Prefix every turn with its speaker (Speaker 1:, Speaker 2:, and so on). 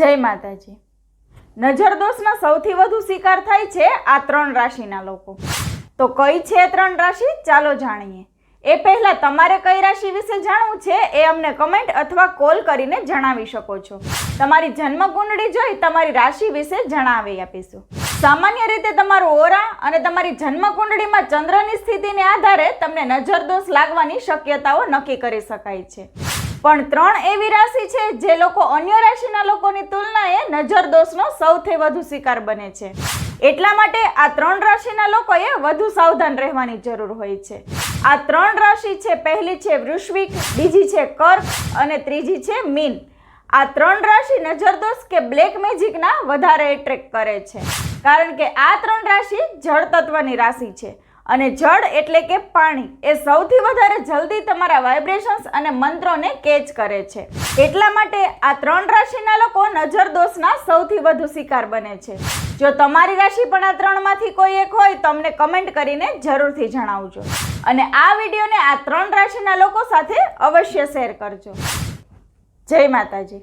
Speaker 1: જય માતાજી. નજર દોષના સૌથી વધુ શિકાર થાય છે આ ત્રણ રાશિના લોકો. તો કઈ છે ત્રણ રાશિ? ચાલો જાણીએ. એ પહેલા તમારે કઈ રાશિ વિશે જાણવું છે એ અમને કમેન્ટ અથવા કોલ કરીને જણાવી શકો છો. તમારી જન્મ કુંડળી જોઈ તમારી રાશિ વિશે જણાવી આપીશું. સામાન્ય રીતે તમારું ઓરા અને તમારી જન્મ કુંડળીમાં ચંદ્રની સ્થિતિને આધારે તમને નજર દોષ લાગવાની શક્યતાઓ નક્કી કરી શકાય છે. પણ ત્રણ એવી રાશિ છે જે લોકો અન્ય રાશિના લોકોની તુલનાએ નજર દોષનો સૌથી વધુ શિકાર બને છે. એટલા માટે આ ત્રણ રાશિના લોકોએ વધુ સાવધાન રહેવાની જરૂર હોય છે. આ ત્રણ રાશિ છે, પહેલી છે વૃશ્વિક, બીજી છે કર્ક અને ત્રીજી છે મીન. આ ત્રણ રાશિ નજરદોષ કે બ્લેક મેજિકના વધારે એટ્રેક્ટ કરે છે. કારણ કે આ ત્રણ રાશિ જળ તત્વની રાશિ છે. અને જળ એટલે કે પાણી એ સૌથી વધારે જલ્દી તમારા વાઇબ્રેશન્સ અને મંત્રોને કેચ કરે છે. એટલા માટે આ ત્રણ રાશિના લોકો નજર દોષના સૌથી વધુ શિકાર બને છે. જો તમારી રાશિ પણ આ ત્રણમાંથી કોઈ એક હોય તો અમને કમેન્ટ કરીને જરૂરથી જણાવજો. અને આ વિડીયોને આ ત્રણ રાશિના લોકો સાથે અવશ્ય શેર કરજો. જય માતાજી.